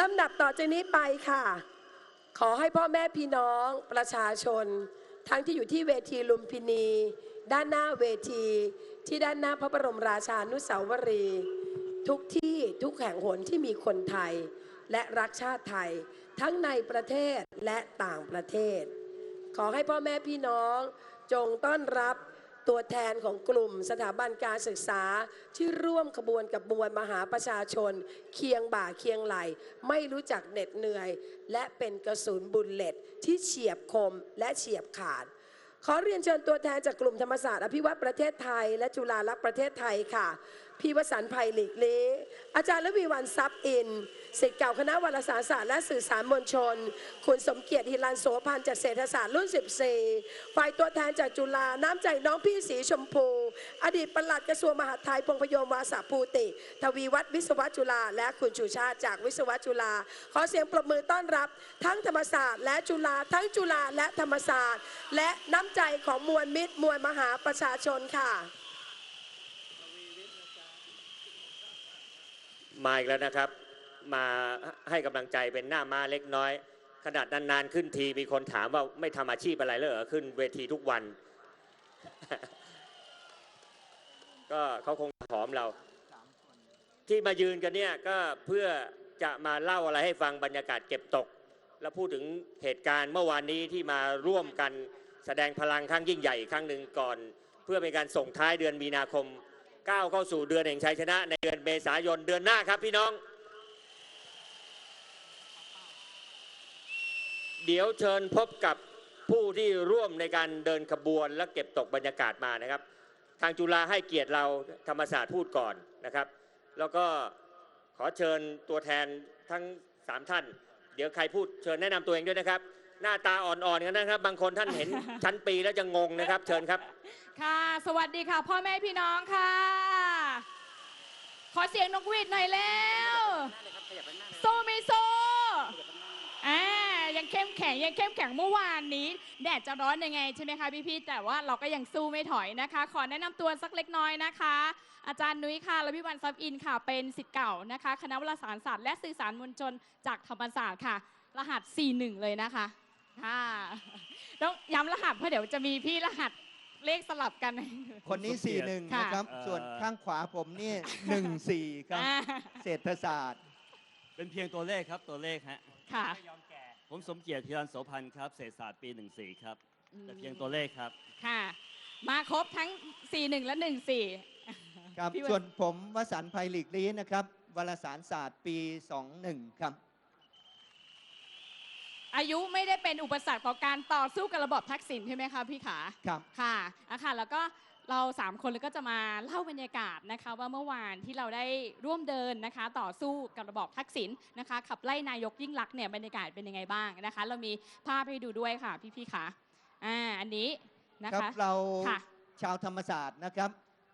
ลำดับต่อจากนี้ไปค่ะ ขอให้พ่อแม่พี่น้องประชาชน ทั้งที่อยู่ที่เวทีลุมพินี ด้านหน้าเวที ที่ด้านหน้าพระบรมราชานุสาวรีย์ทุกที่ทุกแห่งหนที่มีคนไทย และรักชาติไทย ทั้งในประเทศและต่างประเทศ ขอให้พ่อแม่พี่น้องจงต้อนรับ ตัวแทนของกลุ่มสถาบันการศึกษาที่ร่วมขบวนกับมวลมหาประชาชน เคียงบ่าเคียงไหล ไม่รู้จักเหน็ดเหนื่อย และเป็นกระสุนบุลเลตที่เฉียบคมและเฉียบขาด ขอเรียนเชิญตัวแทนจากกลุ่มธรรมศาสตร์อภิวัตประเทศไทย และจุฬาลักษณ์ประเทศไทยค่ะ พี่วสันต์ไพหลีกลีอาจารย์ละวีวันซับอินศิษย์เก่าคณะวารสารศาสตร์และสื่อสารมวลชน คุณสมเกียรติฮิรันโสพันจากเศรษฐศาสตร์รุ่น 14 ฝ่ายตัวแทนจากจุฬาน้ำใจน้องพี่สีชมพู อดีตปลัดกระทรวงมหาดไทยพงพยมวาสาภูติ ทวีวัฒน์วิศวจุฬาและคุณชูชาติจากวิศวจุฬาขอเสียงปรบมือต้อนรับ ทั้งธรรมศาสตร์และจุฬาทั้งจุฬาและธรรมศาสตร์ และน้ำใจของมวลมิตรมวลมหาประชาชนค่ะ มาอีกแล้วนะครับ มาให้กำลังใจเป็นหน้าม้าเล็กน้อย ขนาดนานๆขึ้นทีมีคนถามว่าไม่ทำอาชีพอะไรเลยเหรอขึ้นเวทีทุกวัน ก็เขาคงหอมเรา ที่มายืนกันเนี่ยก็เพื่อจะมาเล่าอะไรให้ฟังบรรยากาศเก็บตก แล้วพูดถึงเหตุการณ์เมื่อวานนี้ที่มาร่วมกันแสดงพลังครั้งยิ่งใหญ่อีกครั้งหนึ่งก่อน เพื่อเป็นการส่งท้ายเดือนมีนาคม ก้าวเข้าสู่เดือนแห่งชัยชนะ ในเดือนเมษายนเดือนหน้าครับพี่น้อง เดี๋ยวเชิญพบกับผู้ที่ร่วมในการเดินขบวนและเก็บตกบรรยากาศมานะครับ ทางจุฬาให้เกียรติเราธรรมศาสตร์พูดก่อนนะครับ แล้วก็ขอเชิญตัวแทนทั้งสามท่าน เดี๋ยวใครพูดเชิญแนะนำตัวเองด้วยนะครับ หน้าตาอ่อนๆกันนะครับ บางคนท่านเห็นชั้นปีแล้วจะงงนะครับ เชิญครับ ค่ะ สวัสดีค่ะ พ่อแม่พี่น้องค่ะ ขอเสียงนกหวีดหน่อยแล้วโซไม่โซอ่ายังเข้มแข็งยังเข้มแข็งเมื่อวานนี้ แดดจะร้อนยังไงใช่ไหมคะพี่ๆแต่ว่าเราก็ยังสู้ไม่ถอยนะคะ ขอแนะนำตัวสักเล็กน้อยนะคะ อาจารย์นุ้ยค่ะและพี่วันซับอินค่ะ เป็นสิทธิ์เก่านะคะ คณะวารสารศาสตร์และสื่อสารมวลชนจากธรรมศาสตร์ค่ะ รหัส 41 เลยนะคะ ค่ะต้องย้ำรหัสเพราะเดี๋ยวจะมีพี่รหัสเลขสลับกัน คนนี้สมเกียรติ41 ค่ะนะครับ เอ่อ ส่วนข้างขวาผมนี่ 14 ครับ อ่า เศรษฐศาสตร์ เป็นเพียงตัวเลขครับตัวเลขฮะ ค่ะ ผมสมเกียรติพิรันโสพันธ์ครับ เศรษฐศาสตร์ปี 14 ครับแต่เพียงตัวเลขครับ ค่ะ มาครบทั้ง 41 และ 14 ครับ พี่วัน ส่วนผมวสันต์ไพหลีกลี้นะครับวารสารศาสตร์ปี 21 ครับ อายุไม่ได้เป็นอุปสรรคต่อการต่อสู้กับระบอบทักษิณใช่ไหมคะพี่ขาครับค่ะอะค่ะแล้วก็เราสามคนก็จะมาเล่าบรรยากาศนะคะว่าเมื่อวานที่เราได้ร่วมเดินนะคะ ต่อสู้กับระบอบทักษิณนะคะ ขับไล่นายกยิ่งลักษณ์เนี่ยบรรยากาศเป็นยังไงบ้างนะคะ เรามีภาพให้ดูด้วยค่ะพี่ๆค่ะอ่าอันนี้นะครัคะเราค่ะชาวธรรมศาสตร์นะครับ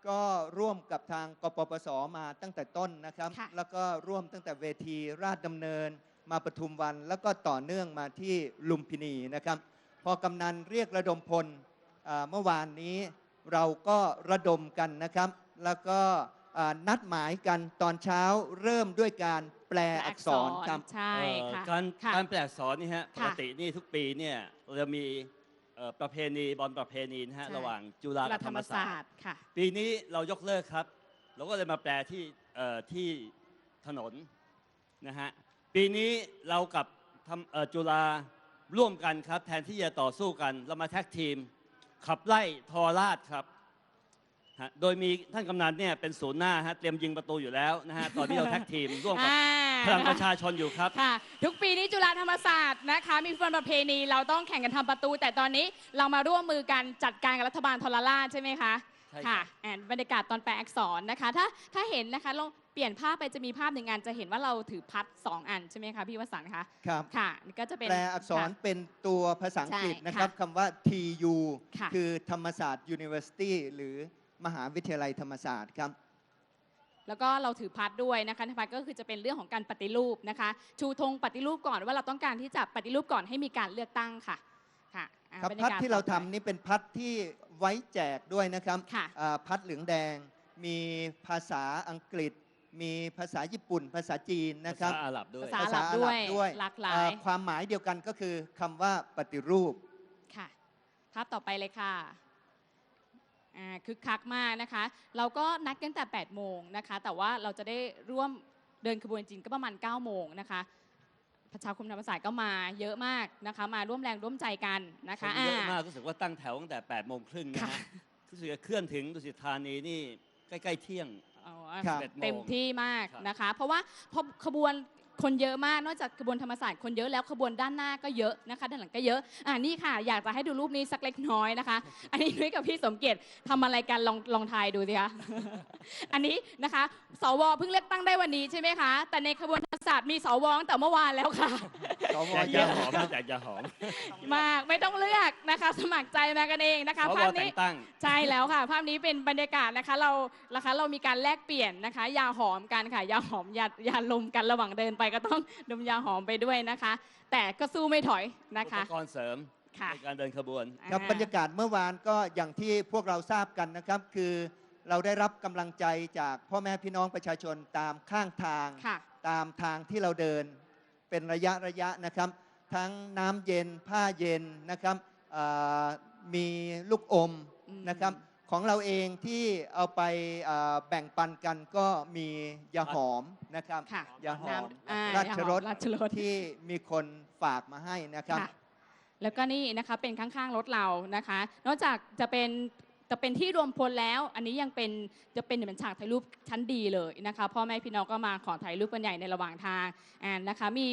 ก็ร่วมกับทางกปปสมาตั้งแต่ต้นนะครับค่ะแล้วก็ร่วมตั้งแต่เวทีราชดำเนิน มาปทุมวัน แล้วก็ต่อเนื่องมาที่ลุมพินีนะครับ พอกำนันเรียกระดมพลอ่าเมื่อวานนี้เราก็ระดมกันนะครับ แล้วก็อ่านัดหมายกันตอนเช้าเริ่มด้วยการแปลอักษรครับใช่เอ่อค่ะการค่ะการแปลอักษรนี่ฮะปค่ะกตินี่ทุกปีเนี่ยเราจะมีเอ่อประเพณีบอลประเพณีนะฮะใช่ระหว่างจุฬาจุฬากับธธรรรรมมศาศาสสตตร์ร์ค่ะปีนี้เรายกเลิกครับ เราก็เลยมาแปลที่เอ่อที่ถนนนะฮะ ปีนี้เรากับทำเอ่อจุฬาร่วมกันครับ แทนที่จะต่อสู้กัน เรามาแท็กทีม ขับไล่ทอราชครับฮะโดยมีท่านกำนันเนี่ยเป็นศูนย์หน้าฮะเตรียมยิงประตูอยู่แล้วนะฮะตอนนี้เราแท็กทีมร่วมกับอ่า พลังประชาชนอยู่ครับ ค่ะ ทุกปีนี้จุฬาธรรมศาสตร์นะคะ มีฟุตบอลประเพณีเราต้องแข่งกันทำประตู แต่ตอนนี้เรามาร่วมมือกันจัดการกับรัฐบาลทรราชใช่ไหมคะ ใช่ครับค่ะ แอนบรรยากาศตอนแปลอักษรนะคะ ถ้าถ้าเห็นนะคะลองเปลี่ยนภาพไปจะมีภาพหนึ่งอันจะเห็นว่าเราถือพัดสองอันใช่ไหมคะพี่วสันต์คะครับค่ะนี่ก็จะเป็น แปลอักษรค่ะเป็นตัวภาษาอังกฤษใช่นะครับค่ะคำว่า TU ค่ะ คือธรรมศาสตร์ University หรือมหาวิทยาลัยธรรมศาสตร์ครับ แล้วก็เราถือพัดด้วยนะคะพัดก็คือจะเป็นเรื่องของการปฏิรูปนะคะ ชูธงปฏิรูปก่อนว่าเราต้องการที่จะปฏิรูปก่อนให้มีการเลือกตั้งค่ะ ค่ะอ่าครับบรรยพัดกศที่เราต่อไปทำนี่เป็นพัดที่ไว้แจกด้วยนะครับค่ะอ่าพัดเหลืองแดง มีภาษาอังกฤษ มีภาษาญี่ปุ่น ภาษาจีนนะครับภาษาอาหรับด้วยภาษาอาหรับด้วยหลากหลายเอ่อความหมายเดียวกันก็คือคำว่าปฏิรูปค่ะภาพต่อไปเลยค่ะอ่าคึกคักมากนะคะ เราก็นัดกันแต่ 8 โมงนะคะ แต่ว่าเราจะได้ร่วมเดินขบวนจริงก็ประมาณ 9 โมงนะคะ ประชาคมธรรมศาสตร์ก็มาเยอะมากนะคะ มาร่วมแรงร่วมใจกันนะคคะนเยอะอ่ามากรู้สึกว่าตั้งแถวตั้งแต่8โมงครึ่งนะค่ะฮะรู้สึกจะเคลื่อนถึงดุสิตธานีนี่ใกล้ ๆ เที่ยงเอาครับ11โงเต็มที่มากครับนะคะ เพราะว่าพอขบวน คนเยอะมาก นอกจากขบวนธรรมศาสตร์คนเยอะแล้วขบวนด้านหน้าก็เยอะนะคะ ด้านหลังก็เยอะ อ่านี่ค่ะ อยากจะให้ดูรูปนี้สักเล็กน้อยนะคะ อันนี้นุ้ยกับพี่สมเกียรติทำอะไรกันลองลองทายดูสิคะ อันนี้นะคะ สวเพิ่งเลือกตั้งได้วันนี้ใช่ไหมคะ แต่ในขบวนธรรมศาสตร์มีสวตั้งแต่เมื่อวานแล้วค่ะ สวแจกเยยาอะหอมนะแจกยาหอมมากไม่ต้องเลือกนะคะ สมัครใจมากันเองนะคะสวภาพแต่นี้ งตั้ง ใช่แล้วค่ะ ภาพนี้เป็นบรรยากาศนะคะเรานะคะเรามีการแลกเปลี่ยนนะคะยาหอมกันค่ะยาหอมยายาลมกันระหว่างเดินไปก็ต้องดมยาหอมไปด้วยนะคะ แต่ก็สู้ไม่ถอยนะอุปคะกรณ์เสริมค่ะ ในการเดินขบวน ครับอ่าบรรยากาศเมื่อวานก็อย่างที่พวกเราทราบกันนะครับ คือเราได้รับกำลังใจจากพ่อแม่พี่น้องประชาชนตามข้างทาง ค่ะ ตามทางที่เราเดินเป็นระยะระยะนะครับ ทั้งน้ำเย็นผ้าเย็นนะครับเอ่อมีลูกอมอืมนะครับ ของเราเองที่เอาไปเอ่อแบ่งปันกันก็มียาหอมนะครับค่ะยาหอมน้ำอ่าราชรสยาหอมราชรสที่มีคนฝากมาให้นะครับค่ะแล้วก็นี่นะคะเป็นข้างๆรถเรานะคะ นอกจากจะเป็น จะเป็นที่รวมพลแล้ว อันนี้ยังเป็นจะเป็นเหมือนฉากถ่ายรูปชั้นดีเลยนะคะพ่อแม่พี่น้องก็มาขอถ่ายรูปกันใหญ่ในระหว่างทางอ่านะคะมี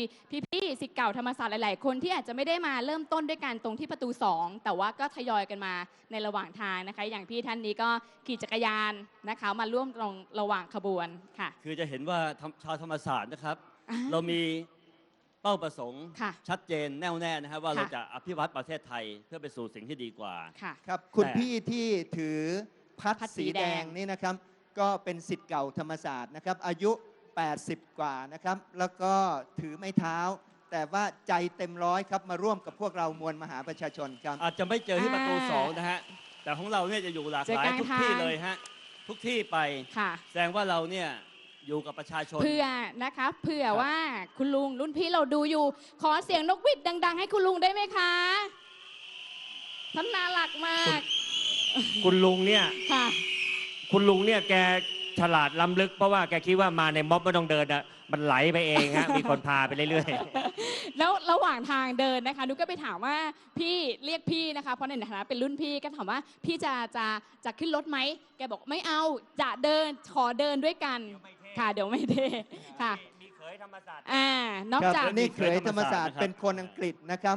พี่ๆสิทธิ์เก่าธรรมศาสตร์หลาย ๆ คนที่อาจจะไม่ได้มาเริ่มต้นด้วยกันตรงที่ประตู 2 แต่ว่าก็ทยอยกันมาในระหว่างทางนะคะ อย่างพี่ท่านนี้ก็ขี่จักรยานนะคะมาร่วมตรงระหว่างขบวนค่ะ คือจะเห็นว่าทำชาวธรรมศาสตร์นะครับอ่าเรามี เป้าประสงค์ ค่ะชัดเจนแน่วแน่นะครับว่าค่ะ เราจะอภิวัตประเทศไทยเพื่อไปสู่สิ่งที่ดีกว่า ค่ะ ครับคุณแต่ พี่ที่ถือพัดพัดสีสีแดแดงง นี่นะครับ ก็เป็นสิทธิ์เก่าธรรมศาสตร์นะครับ อายุ 80 กว่านะครับ แล้วก็ถือไม้เท้า แต่ว่าใจเต็มร้อยครับมาร่วมกับพวกเรามวลมหาประชาชนครับ อาจจะไม่เจอที่ประตูอ่าสองนะฮะแต่ของเราเนี่ยจะอยู่หลากเจอหลายกลางทุกที่ทางเลยฮะทุกที่ไป ค่ะ แสดงว่าเราเนี่ย อยู่กับประชาชนเผื่อนะคะเผื่อครับว่าคุณลุงรุ่นพี่เราดูอยู่ ขอเสียงนกหวิดดัง ๆ ให้คุณลุงได้ไหมคะท่านน่ารักมากคุณลุงเนี่ย ค่ะ คุณลุงเนี่ยแกฉลาดล้ำลึกเพราะว่าแกคิดว่ามาในม็อบไม่ต้องเดินอะมันไหลไปเองฮะ มีคนพาไปเรื่อยๆแล้วระหว่างทางเดินนะคะนุกก็ไปถามว่าพี่เรียกพี่นะคะ เพราะในฐานะเป็นรุ่นพี่ก็ถามว่าพี่จะจะจะขึ้นรถไหมแกบอกไม่เอาจะเดินขอเดินด้วยกัน ค่ะ เดี๋ยวไม่เทค่ะ มีเขยธรรมศาสตร์ อ่านอกครับจากนี่เขยธรรมศาสตร์นะครับเป็นคนอังกฤษนะครับ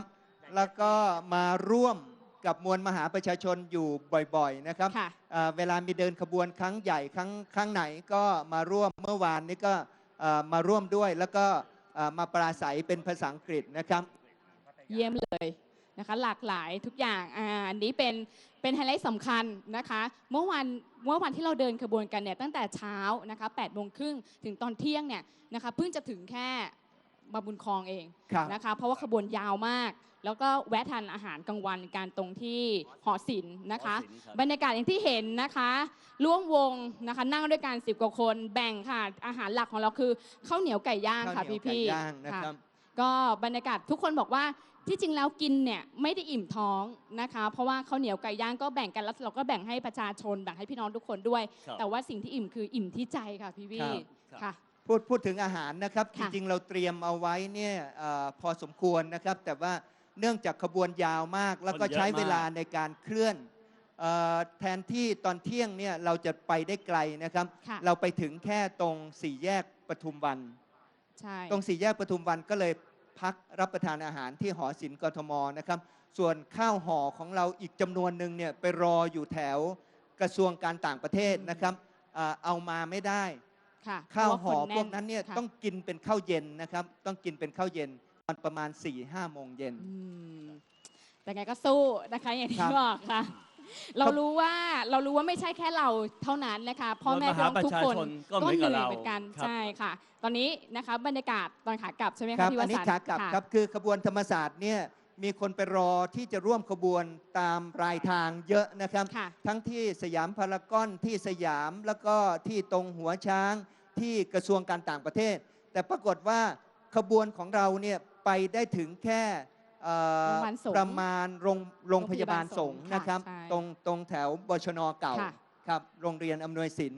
แล้วก็มาร่วมกับมวลมหาประชาชนอยู่บ่อยๆนะครับค่ะ เอ่อเวลามีเดินขบวนครั้งใหญ่ครั้งครั้งไหนก็มาร่วมเมื่อวานนี้ก็เอ่อมาร่วมด้วย แล้วก็เอ่อมาปราศัยเป็นภาษาอังกฤษนะครับ เยี่ยมเลยนะคะ หลากหลายทุกอย่างอ่าอันนี้เป็น เป็นไฮไลท์สำคัญนะคะ เมื่อวันเมื่อวันที่เราเดินขบวนกันเนี่ยตั้งแต่เช้านะคะ8โมงครึ่งถึงตอนเที่ยงเนี่ยนะคะเพิ่งจะถึงแค่บางบุญคลองเองครับนะคะเพราะว่าขบวนยาวมาก แล้วก็แวะทานอาหารกลางวันกันตรงที่หอศิลป์นะคะ หอศิลป์ครับ บรรยากาศอย่างที่เห็นนะคะ ร่วมวงนะคะนั่งด้วยกัน 10 กว่าคนแบ่งค่ะ อาหารหลักของเราคือข้าวเหนียวไก่ย่างข้าวค่ะเหนียวพี่ไก่ๆย่างนะค่ะ ครับ ก็บรรยากาศทุกคนบอกว่า ที่จริงแล้วกินเนี่ยไม่ได้อิ่มท้องนะคะ เพราะว่าข้าวเหนียวไก่ย่างก็แบ่งกันแล้วเราก็แบ่งให้ประชาชนแบ่งให้พี่น้องทุกคนด้วย ครับแต่ว่าสิ่งที่อิ่มคืออิ่มที่ใจค่ะพี่วี่ครับ ค่ะ พูดพูดถึงอาหารนะครับ จค่ะริง ๆ เราเตรียมเอาไว้เนี่ยเออพอสมควรนะครับ แต่ว่าเนื่องจากขบวนยาวมาก แล้วก็คนเยอะใช้เวลามากในการเคลื่อนเออแทนที่ตอนเที่ยงเนี่ยเราจะไปได้ไกลนะครับ ค่ะ เราไปถึงแค่ตรงสี่แยกปทุมวัน ใช่ ตรงสี่แยกปทุมวันก็เลย พักรับประทานอาหารที่หอศิลป์กทมนะครับ ส่วนข้าวห่อของเราอีกจำนวนหนึ่งเนี่ยไปรออยู่แถวกระทรวงการต่างประเทศนะครับอ่าเอามาไม่ได้ค่ะข้าวเพห่อระคพวกนั้นเนี่ยค่ะต้องกินเป็นข้าวเย็นนะครับ ต้องกินเป็นข้าวเย็นตอนประมาณ4ี่ห้าโมงเย็นอืมแต่ไงก็สู้นะคะอย่างคที่รับบอกค่ะ เรารู้ว่าเรารู้ว่าไม่ใช่แค่เราเท่านั้นนะคะพ่อแม่พี่น้องทุกคนมวลมหาประชาชนก็เหมือนกับเหนื่อยเราเหมือนกันครับใช่ค่ะ ตอนนี้นะคะบรรยากาศตอนขากลับใช่ไหมครัคะบพี่วอันนี้สันต์ขากลับะครับคือขบวนธรรมศาสตร์เนี่ยมีคนไปรอที่จะร่วมขบวนตามรายทางเยอะนะครับค่ะทั้งที่สยามพารากอนที่สยามแล้วก็ที่ตรงหัวช้างที่กระทรวงการต่างประเทศ แต่ปรากฏว่าขบวนของเราเนี่ยไปได้ถึงแค่ เอ่อโรงพยาบาลสงฆ์ประมาณโรงโรงพยาบาลสงฆ์โรงพยาบาลสงฆ์นะครับค่ะใช่ตรงตรงแถวบชนเก่าค่ะครับโรงเรียนอำนวยสิน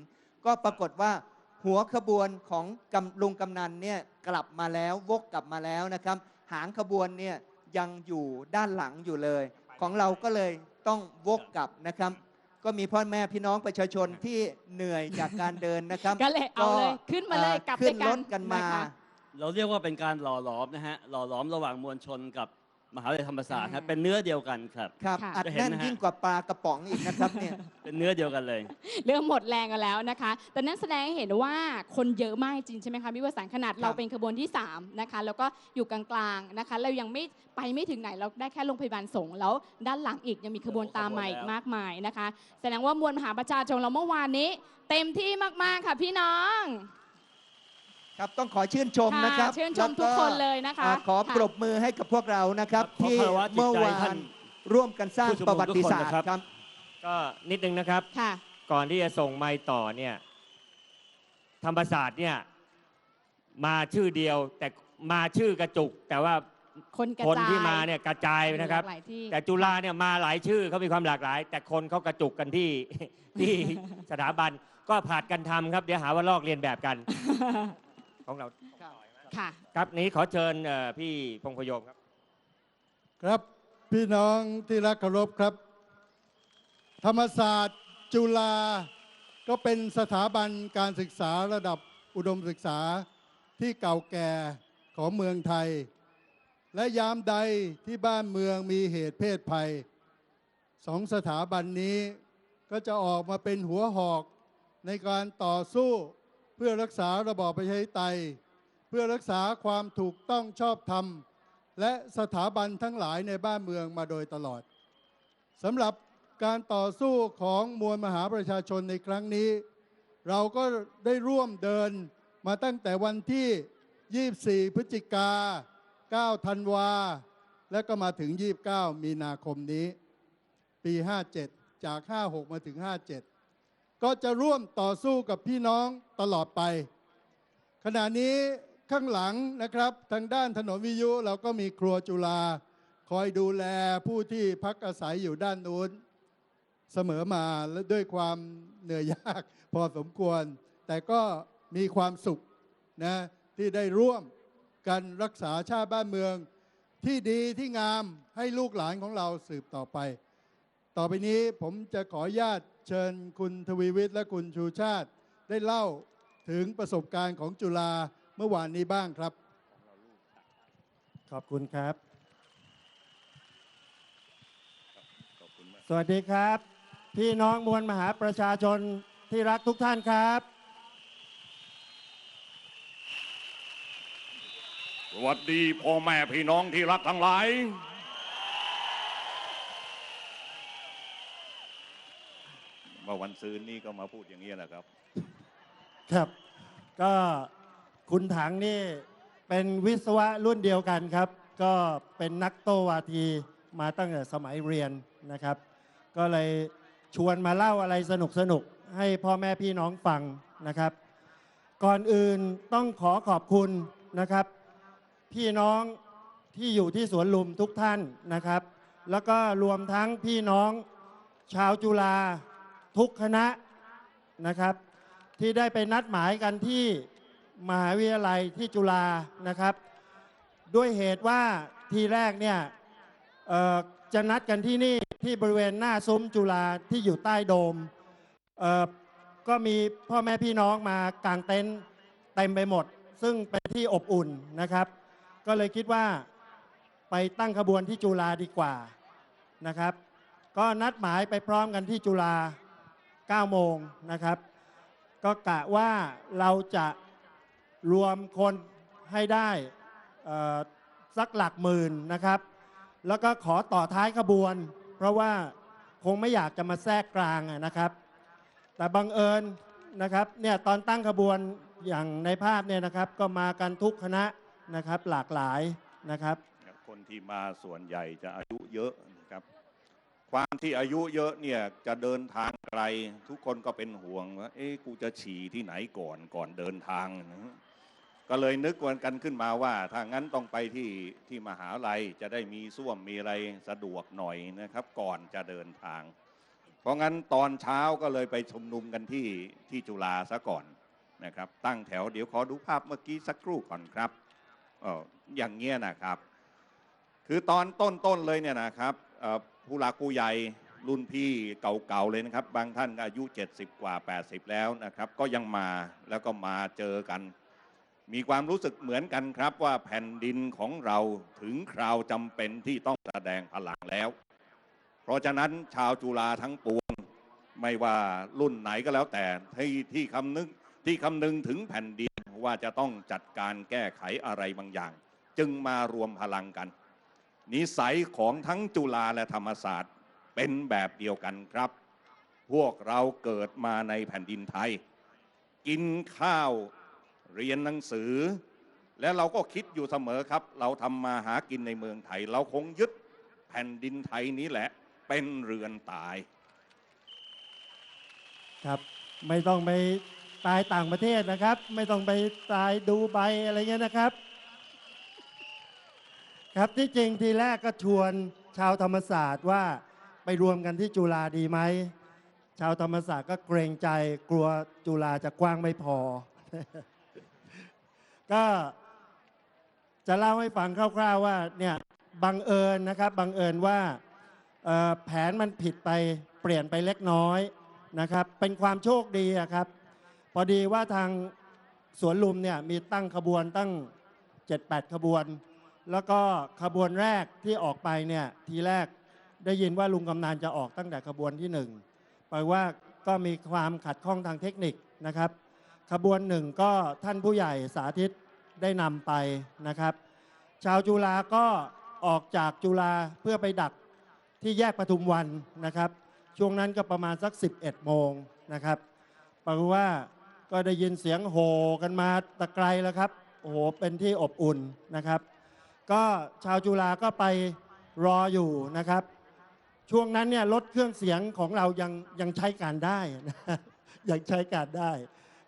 ก็ปรากฏว่าหัวขบวนของกำลุงกำนันเนี่ยกลับมาแล้ววกกลับมาแล้วนะครับ หางขบวนเนี่ยยังอยู่ด้านหลังอยู่เลย ของเราก็เลยต้องวกกลับนะครับ ก็มีพ่อแม่พี่น้องประชาชนที่เหนื่อยจากการเดินนะครับก็เลยเอาเลยขึ้นมาเลยอ่กลับขึ้ด้นวยกันรถกันมานะคะเราเรียกว่าเป็นการหล่อหลอมนะฮะหล่อหลอมระหว่างมวลชนกับ มหาวิทยาลัยธรรมศาสตร์อ่าครับเป็นเนื้อเดียวกันครับ ครับค่ะ อัดจะเห็นแน่นนะฮะ ยิ่งกว่าปลากระป๋องอีกนะครับเนี่ย เป็นเนื้อเดียวกันเลย เริ่มหมดแรงกันแล้วนะคะ แต่นั่นแสดงให้เห็นว่าคนเยอะมากจริงใช่ไหมคะพี่วสันต์ขนาดเราเป็นขบวนที่3นะคะ แล้วก็อยู่กลางๆนะคะ เรายังไม่ไปไม่ถึงไหนเราได้แค่โรงพยาบาลสงฆ์แล้วด้านหลังอีกยังมีขบวนตามมาอีกมากมายนะคะ แสดงว่ามวลมหาประชาชนเราเมื่อวานนี้ เต็มที่มากๆค่ะพี่น้อง ครับต้องขอชื่นชมค่ะนะครับชื่นชมทุกคนเลยนะคะอ่าขอค่ะ ปรบมือให้กับพวกเรานะครับขอที่คารวะจิตใจเมื่อวาท่านนร่วมกันสร้างผู้ชุมนุมประวัติศาสตทุกคนร์นะครับ ครับ ก็นิดนึงนะครับ ค่ะ ก่อนที่จะส่งไม้ต่อเนี่ยธรรมศาสตร์เนี่ยมาชื่อเดียว แต่มาชื่อกระจุก แต่ว่าคนกระคนจายที่มาเนี่ยกระจายไปนะครับ หลายที่ แต่จุฬาเนี่ยมาหลายชื่อเขามีความหลากหลาย แต่คนเขากระจุกกันที่ ที่สถาบันก็ผลัดกันทำครับ เดี๋ยวหาว่าลอกเรียนแบบกัน ของเราค่ะ ครับนี้ขอเชิญเอ่อพี่พงพยมครับ ครับพี่น้องที่รักเคารพครับ ธรรมศาสตร์จุฬาก็เป็นสถาบันการศึกษาระดับอุดมศึกษาที่เก่าแก่ของเมืองไทย และยามใดที่บ้านเมืองมีเหตุเพศภัยสองสถาบันนี้ก็จะออกมาเป็นหัวหอกในการต่อสู้เพื่อรักษาระบอบประชาธิปไตย เพื่อรักษาความถูกต้องชอบธรรม และสถาบันทั้งหลายในบ้านเมืองมาโดยตลอดสำหรับการต่อสู้ของมวลมหาประชาชนในครั้งนี้ เราก็ได้ร่วมเดินมาตั้งแต่วันที่ 24 พฤศจิกา 9 ธันวา และก็มาถึง 29 มีนาคมนี้ ปี 57 จาก 56 มาถึง 57 ก็จะร่วมต่อสู้กับพี่น้องตลอดไป ขณะนี้ข้างหลังนะครับ ทางด้านถนนวิทยุเราก็มีครัวจุฬาคอยดูแลผู้ที่พักอาศัยอยู่ด้านนู้น เสมอมาและด้วยความเหนื่อยยากพอสมควร แต่ก็มีความสุขนะที่ได้ร่วมกันรักษาชาติบ้านเมือง ที่ดีที่งามให้ลูกหลานของเราสืบต่อไป ต่อไปนี้ผมจะขออนุญาต เชิญคุณทวีวิทย์และคุณชูชาติ ได้เล่าถึงประสบการณ์ของจุฬาเมื่อวานนี้บ้างครับ ขอบคุณครับ สวัสดีครับ พี่น้องมวลมหาประชาชนที่รักทุกท่านครับ สวัสดีพ่อแม่พี่น้องที่รักทั้งหลาย เมื่อวันซืนนี้ก็มาพูดอย่างนี้แหละครับ ครับ ก็คุณถังนี่เป็นวิศวะรุ่นเดียวกันครับ ก็เป็นนักโตวาทีมาตั้งแต่สมัยเรียนนะครับ ก็เลยชวนมาเล่าอะไรสนุกสนุกให้พ่อแม่พี่น้องฟังนะครับ ก่อนอื่นต้องขอขอบคุณนะครับ พี่น้องที่อยู่ที่สวนลุมทุกท่านนะครับ แล้วก็รวมทั้งพี่น้องชาวจุฬา ทุกคณะนะครับ ที่ได้ไปนัดหมายกันที่มหาวิทยาลัยที่จุฬานะครับ ด้วยเหตุว่าทีแรกเนี่ยจะนัดกันที่นี่ที่บริเวณหน้าซุ้มจุฬาที่อยู่ใต้โดมก็มีพ่อแม่พี่น้องมากางเต็นท์เต็มไปหมด ซึ่งเป็นที่อบอุ่นนะครับ ก็เลยคิดว่าไปตั้งขบวนที่จุฬาดีกว่านะครับ ก็นัดหมายไปพร้อมกันที่จุฬา 9 โมงนะครับ ก็กะว่าเราจะรวมคนให้ได้สักหลักหมื่นนะครับ แล้วก็ขอต่อท้ายขบวน เพราะว่าคงไม่อยากจะมาแทรกกลางนะครับ แต่บังเอิญนะครับเนี่ยตอนตั้งขบวนอย่างในภาพเนี่ยนะครับ ก็มากันทุกคณะนะครับหลากหลายนะครับ คนที่มาส่วนใหญ่จะอายุเยอะ ความที่อายุเยอะเนี่ยจะเดินทางไกล ทุกคนก็เป็นห่วงว่าเอ๊ะกูจะฉี่ที่ไหนก่อนก่อนเดินทางนะก็เลยนึกวันกันขึ้นมาว่าถ้างั้นต้องไปที่ที่มหาลัยจะได้มีส้วมมีอะไรสะดวกหน่อยนะครับ ก่อนจะเดินทาง เพราะงั้นตอนเช้าก็เลยไปชุมนุมกันที่ที่จุฬาซะก่อนนะครับ ตั้งแถวเดี๋ยวขอดูภาพเมื่อกี้สักครู่ก่อนครับเอออย่างเงี้ยนะครับ คือตอนต้นๆเลยเนี่ยนะครับอ่อ ผู้หลักผู้ใหญ่รุ่นพี่เก่าๆเลยนะครับ บางท่านก็อายุ 70 กว่า 80 แล้วนะครับ ก็ยังมาแล้วก็มาเจอกัน มีความรู้สึกเหมือนกันครับว่าแผ่นดินของเราถึงคราวจำเป็นที่ต้องแสดงพลังแล้ว เพราะฉะนั้นชาวจุฬาทั้งปวง ไม่ว่ารุ่นไหนก็แล้วแต่ที่ที่คำนึงที่คำนึงถึงแผ่นดินว่าจะต้องจัดการแก้ไขอะไรบางอย่าง จึงมารวมพลังกัน นิสัยของทั้งจุฬาและธรรมศาสตร์ เป็นแบบเดียวกันครับ พวกเราเกิดมาในแผ่นดินไทย กินข้าวเรียนหนังสือ และเราก็คิดอยู่เสมอครับ เราทำมาหากินในเมืองไทย เราคงยึดแผ่นดินไทยนี้แหละ เป็นเรือนตาย ครับไม่ต้องไปตายต่างประเทศนะครับ ไม่ต้องไปตายดูใบอะไรเงี้ยนะครับ ครับที่จริงทีแรกก็ชวนชาวธรรมศาสตร์ว่าไปรวมกันที่จุฬาดีไหม ชาวธรรมศาสตร์ก็เกรงใจกลัวจุฬาจะกว้างไม่พอ ก็จะเล่าให้ฟังคร่าวๆว่าเนี่ยบังเอิญนะครับบังเอิญว่าแผนมันผิดไปเปลี่ยนไปเล็กน้อยนะครับ เป็นความโชคดีครับ พอดีว่าทางสวนลุมเนี่ยมีตั้งขบวนตั้ง 7-8 ขบวน แล้วก็ขบวนแรกที่ออกไปเนี่ยทีแรกได้ยินว่าลุงกำนันจะออกตั้งแต่ขบวนที่หนึ่งแปลว่าก็มีความขัดข้องทางเทคนิคนะครับ ขบวนหนึ่งก็ท่านผู้ใหญ่สาธิตได้นำไปนะครับ ชาวจุฬาก็ออกจากจุฬาเพื่อไปดักที่แยกปทุมวันนะครับ ช่วงนั้นก็ประมาณสัก 11 โมงนะครับปรากฏว่าก็ได้ยินเสียงโห่กันมาตะไกลแล้วครับโอ้โหเป็นที่อบอุ่นนะครับ ก็ชาวจุฬาก็ไปรออยู่นะครับ ช่วงนั้นเนี่ยรถเครื่องเสียงของเรายังยังใช้การได้นะยังใช้การได้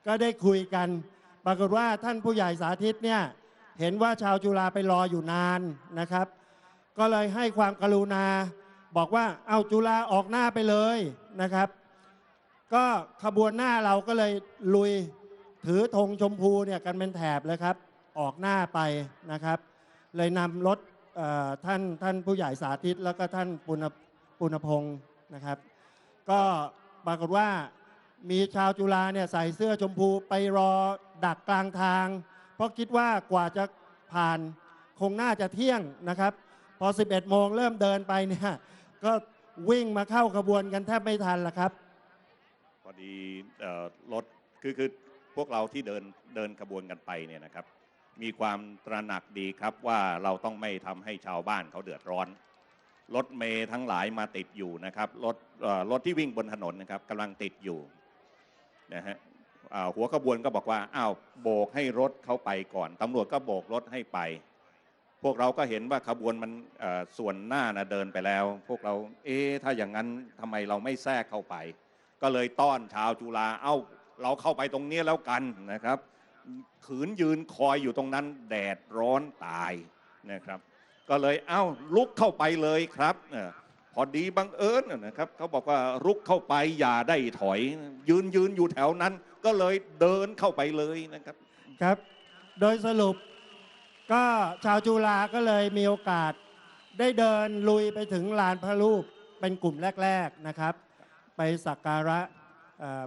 ก็ได้คุยกัน ปรากฏว่าท่านผู้ใหญ่สาธิตเนี่ยเห็นว่าชาวจุฬาไปรออยู่นานนะครับ ก็เลยให้ความกรุณาบอกว่าเอาจุฬาออกหน้าไปเลยนะครับ ก็ขบวนหน้าเราก็เลยลุยถือธงชมพูเนี่ยกันเป็นแถบเลยครับ ออกหน้าไปนะครับ เลยนำรถท่านท่านผู้ใหญ่สาธิต แล้วก็ท่านปุณปุณพงศ์นะครับ ก็ปรากฏว่ามีชาวจุฬาเนี่ยใส่เสื้อชมพูไปรอดักกลางทาง เพราะคิดว่ากว่าจะผ่านคงน่าจะเที่ยงนะครับ พอ 11 โมงเริ่มเดินไปเนี่ยก็วิ่งมาเข้าขบวนกันแทบไม่ทันละครับ พอดีรถคือคือพวกเราที่เดินเดินขบวนกันไปเนี่ยนะครับ มีความตระหนักดีครับว่าเราต้องไม่ทำให้ชาวบ้านเขาเดือดร้อน รถเมย์ทั้งหลายมาติดอยู่นะครับ รถเอ่อรถที่วิ่งบนถนนนะครับกำลังติดอยู่นะฮะอ่าหัวขบวนก็บอกว่า อ้าว โบกให้รถเขาไปก่อนตำรวจก็โบกรถให้ไป พวกเราก็เห็นว่าขบวนมันเอ่อส่วนหน้านะเดินไปแล้ว พวกเรา เอ๊ะถ้าอย่างนั้นทำไมเราไม่แทรกเข้าไป ก็เลยต้อนชาวจุฬาเอ้า เราเข้าไปตรงนี้แล้วกันนะครับ ขืนยืนคอยอยู่ตรงนั้น แดดร้อนตายนะครับ ก็เลยเอ้าลุกเข้าไปเลยครับพอดีบังเอิญนะครับเขาบอกว่าลุกเข้าไปอย่าได้ถอย ยืนยืนอยู่แถวนั้น ก็เลยเดินเข้าไปเลยนะครับครับ โดยสรุปก็ชาวจุฬาก็เลยมีโอกาสได้เดินลุยไปถึงลานพระรูปเป็นกลุ่มแรก ๆนะครับ ไปสักการะ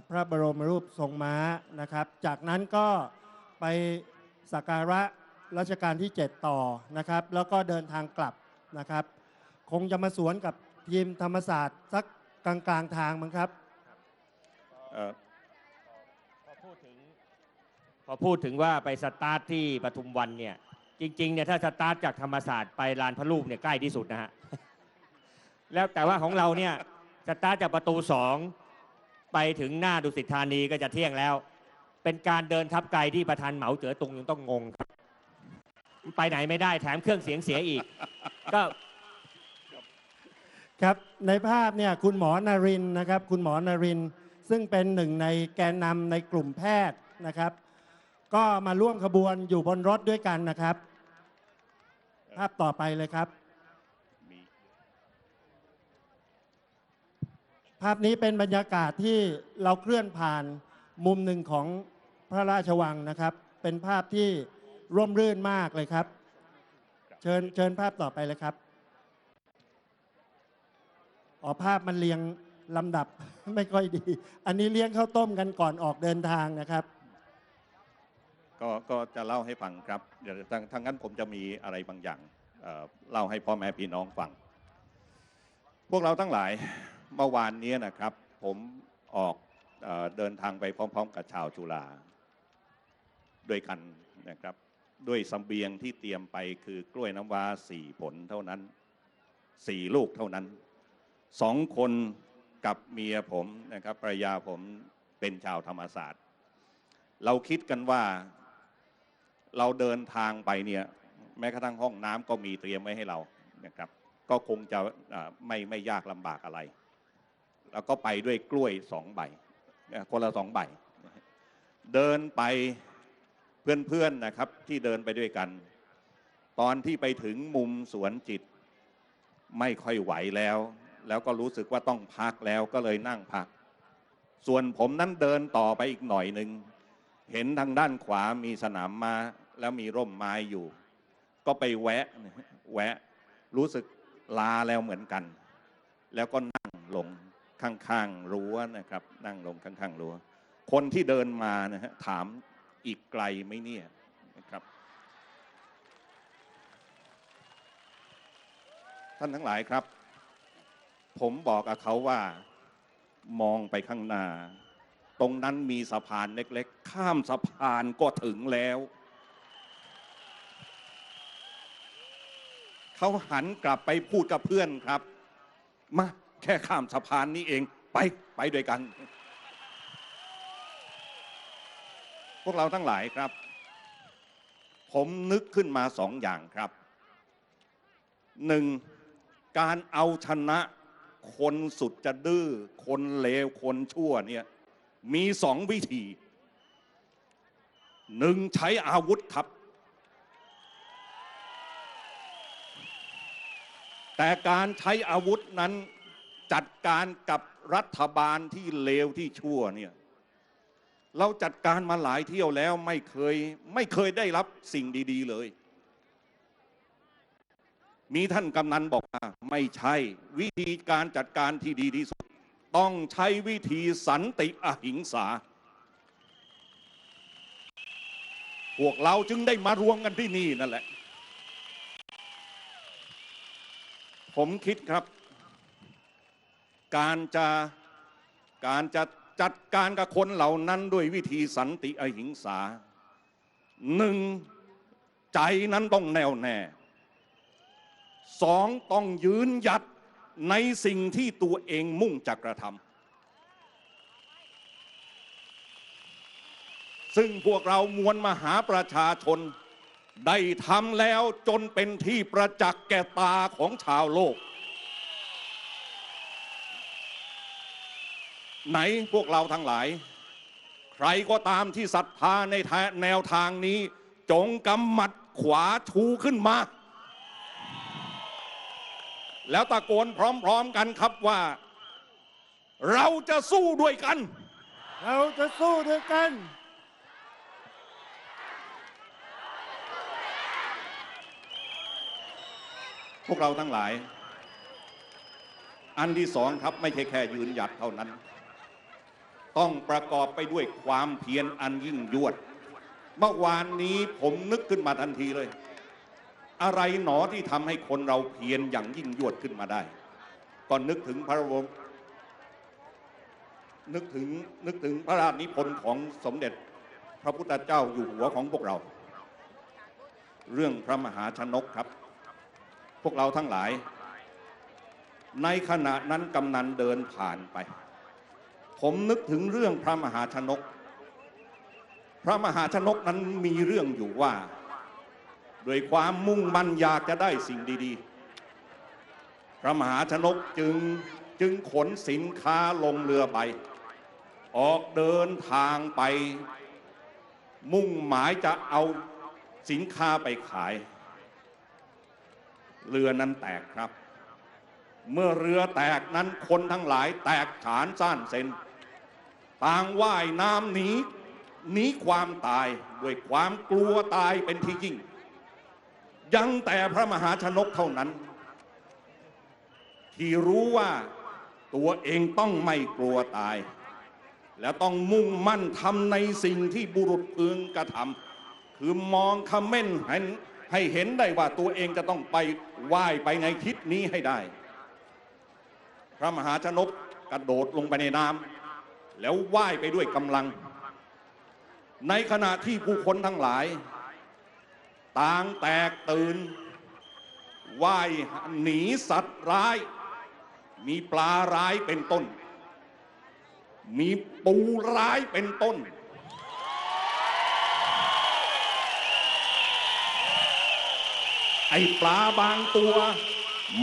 พระบรมรูปทรงม้านะครับ จากนั้นก็ ไปสักการะรัชกาลที่ 7 ต่อนะครับ แล้วก็เดินทางกลับนะครับ คงจะมาสวนกับทีมธรรมศาสตร์สักกลางๆทางมั้งครับพอพูดถึงพอพูดถึงว่าไปสตาร์ทที่ปทุมวันเนี่ยจริงๆเนี่ยถ้าสตาร์ทจากธรรมศาสตร์ไปลานพระรูปเนี่ยใกล้ที่สุดนะฮะแล้วแต่ว่าของเราเนี่ยสตาร์ทจากประตูสองไปถึงหน้าดุสิตธานีก็จะเที่ยงแล้ว เป็นการเดินทับไกลที่ประธานเหมาเจ๋อตุงยังต้องงงครับ ไปไหนไม่ได้แถมเครื่องเสียงเสียอีก ก็ครับในภาพเนี่ยคุณหมอนารินทร์นะครับ คุณหมอนารินทร์ซึ่งเป็นหนึ่งในแกนนำในกลุ่มแพทย์นะครับ ก็มาร่วมขบวนอยู่บนรถด้วยกันนะครับ ภาพต่อไปเลยครับ ภาพนี้เป็นบรรยากาศที่เราเคลื่อนผ่าน มุมหนึ่งของพระราชวังนะครับ เป็นภาพที่ร่มรื่นมากเลยครับ เชิญเชิญภาพต่อไปเลยครับอ๋อภาพมันเรียงลำดับ ไม่ค่อยดี อันนี้เลี้ยงข้าวต้มกันก่อนออกเดินทางนะครับ ก็ก็จะเล่าให้ฟังครับเดี๋ยวทางทางนั้นผมจะมีอะไรบางอย่างเอ่อเล่าให้พ่อแม่พี่น้องฟัง พวกเราทั้งหลายเมื่อวานนี้นะครับ ผมออก เดินทางไปพร้อม ๆ กับชาวจุฬาด้วยกันนะครับ ด้วยสำเบียงที่เตรียมไปคือกล้วยน้ำว้าสี่ผลเท่านั้นสี่ลูกเท่านั้นสองคนกับเมียผมนะครับภรรยาผมเป็นชาวธรรมศาสตร์ เราคิดกันว่าเราเดินทางไปเนี่ยแม้กระทั่งห้องน้ำก็มีเตรียมไว้ให้เรานะครับ ก็คงจะไม่ไม่ยากลำบากอะไร แล้วก็ไปด้วยกล้วยสองใบ คนละสองใบ เดินไปเพื่อนๆนะครับที่เดินไปด้วยกัน ตอนที่ไปถึงมุมสวนจิต ไม่ค่อยไหวแล้ว แล้วก็รู้สึกว่าต้องพักแล้วก็เลยนั่งพัก ส่วนผมนั้นเดินต่อไปอีกหน่อยหนึ่งเห็นทางด้านขวามีสนามม้าแล้วมีร่มไม้อยู่ ก็ไปแวะแวะรู้สึกลาแล้วเหมือนกัน แล้วก็นั่งลง ข้างๆรั้วนะครับ นั่งลงข้างๆรั้ว คนที่เดินมานะฮะถามอีกไกลไหมเนี่ยนะครับ ท่านทั้งหลายครับ ผมบอกกับเขาว่ามองไปข้างหน้า ตรงนั้นมีสะพานเล็กๆ ข้ามสะพานก็ถึงแล้ว เขาหันกลับไปพูดกับเพื่อนครับ มา แค่ข้ามสะพานนี้เอง ไปไปด้วยกัน พวกเราทั้งหลายครับ ผมนึกขึ้นมาสองอย่างครับหนึ่งการเอาชนะคนสุดจะดื้อ คนเลว คนชั่วเนี่ยมีสองวิธีหนึ่งใช้อาวุธครับ แต่การใช้อาวุธนั้น จัดการกับรัฐบาลที่เลวที่ชั่วเนี่ยเราจัดการมาหลายเที่ยวแล้วไม่เคยไม่เคยได้รับสิ่งดี ๆ เลย มีท่านกำนันบอกว่าไม่ใช่ วิธีการจัดการที่ดีที่สุด ต้องใช้วิธีสันติอหิงสา พวกเราจึงได้มารวมกันที่นี่นั่นแหละ ผมคิดครับ การจะการจะจัดการกับคนเหล่านั้นด้วยวิธีสันติอหิงสาหนึ่งใจนั้นต้องแน่วแน่สองต้องยืนหยัดในสิ่งที่ตัวเองมุ่งจะกระทำซึ่งพวกเรามวลมหาประชาชน ได้ทำแล้วจนเป็นที่ประจักษ์แก่ตาของชาวโลก ไหนพวกเราทั้งหลาย ใครก็ตามที่ศรัทธาในแนวทางนี้ จงกำหมัดขวาชูขึ้นมา แล้วตะโกนพร้อมๆกันครับว่า เราจะสู้ด้วยกัน เราจะสู้ด้วยกัน พวกเราทั้งหลาย อันที่สองครับไม่ใช่แค่ยืนหยัดเท่านั้น ต้องประกอบไปด้วยความเพียรอันยิ่งยวด เมื่อวานนี้ผมนึกขึ้นมาทันทีเลย อะไรหนอที่ทำให้คนเราเพียรอย่างยิ่งยวดขึ้นมาได้ ก็นึกถึงพระบรมนึกถึงนึกถึงพระราชนิพนธ์ของสมเด็จพระพุทธเจ้าอยู่หัวของพวกเรา เรื่องพระมหาชนกครับ พวกเราทั้งหลาย ในขณะนั้นกำนันเดินผ่านไป ผมนึกถึงเรื่องพระมหาชนก พระมหาชนกนั้นมีเรื่องอยู่ว่า โดยความมุ่งมั่นอยากจะได้สิ่งดีๆ พระมหาชนกจึงจึงขนสินค้าลงเรือไป ออกเดินทางไป มุ่งหมายจะเอาสินค้าไปขาย เรือนั้นแตกครับ เมื่อเรือแตกนั้นคนทั้งหลายแตกฉานซ่านเซน ต่างว่ายน้ำหนีหนีความตายด้วยความกลัวตายเป็นที่ยิ่ง ยังแต่พระมหาชนกเท่านั้น ที่รู้ว่าตัวเองต้องไม่กลัวตาย และต้องมุ่งมั่นทำในสิ่งที่บุรุษพึงกระทำคือมองคำเม่นเห็นให้เห็นได้ว่าตัวเองจะต้องไปว่ายไปในทิศนี้ให้ได้ พระมหาชนกกระโดดลงไปในน้ำ แล้วว่ายไปด้วยกำลัง ในขณะที่ผู้คนทั้งหลาย ต่างแตกตื่นว่ายหนีสัตว์ร้าย มีปลาร้ายเป็นต้น มีปูร้ายเป็นต้น ไอ้ปลาบางตัว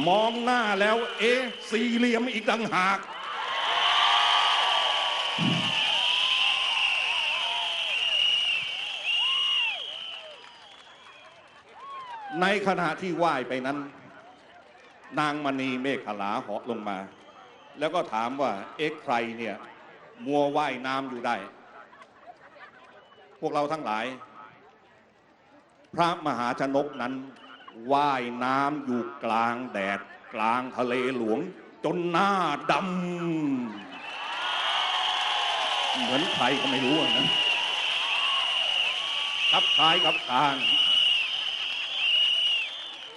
มองหน้าแล้ว เอ๊สี่เหลี่ยมอีกต่างหาก ในขณะที่ว่ายไปนั้น นางมณีเมฆลาเหาะลงมา แล้วก็ถามว่าเอ๊ะใครเนี่ยมัวว่ายน้ำอยู่ได้ พวกเราทั้งหลาย พระมหาชนกนั้นว่ายน้ำอยู่กลางแดด กลางทะเลหลวง จนหน้าดำเหมือนใครก็ไม่รู้อะนะทับคล้ายกับคาง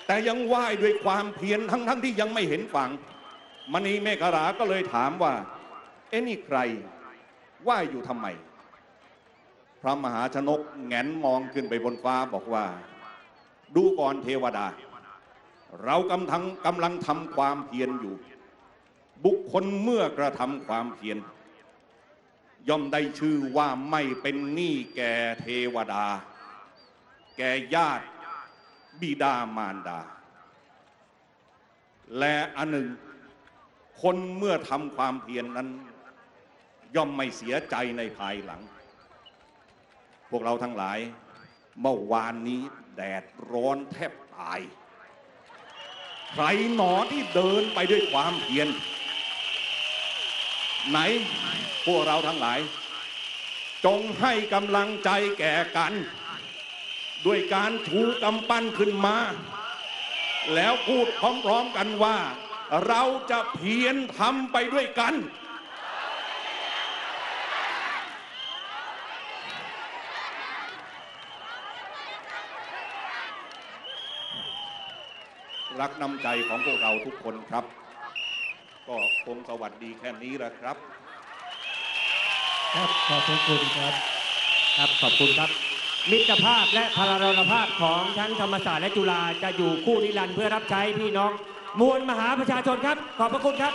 แต่ยังว่ายด้วยความเพียรทั้งทั้งที่ยังไม่เห็นฝั่งมณีเมฆรา ก็เลยถามว่า เอ๊นี่ใครว่ายอยู่ทำไม พระมหาชนกแงนมองขึ้นไปบนฟ้าบอกว่า ดูก่อนเทวดา เรากำลังกำลังทำความเพียรอยู่ บุคคลเมื่อกระทำความเพียรย่อมได้ชื่อว่าไม่เป็นหนี้แก่เทวดา แก่ญาติ บิดามารดา และอันหนึ่ง คนเมื่อทำความเพียรนนั้น ย่อมไม่เสียใจในภายหลัง พวกเราทั้งหลายเมื่อวานนี้แดดร้อนแทบตาย ใครหนอที่เดินไปด้วยความเพียรไหนพวกเราทั้งหลาย จงให้กำลังใจแก่กัน ด้วยการชูกำปั้นขึ้นมา แล้วพูดพร้อมๆกันว่า เราจะเพียรทำไปด้วยกันรักน้ำใจของพวกเราทุกคนครับ ก็คงสวัสดีแค่นี้แหละครับ ครับขอบคุณครับ ครับขอบคุณครับ มิตรภาพและพลารณภาพของทั้งธรรมศาสตร์และจุฬาจะอยู่คู่นิรันดร์เพื่อรับใช้พี่น้อง มวลมหาประชาชนครับ ขอบพระคุณครับ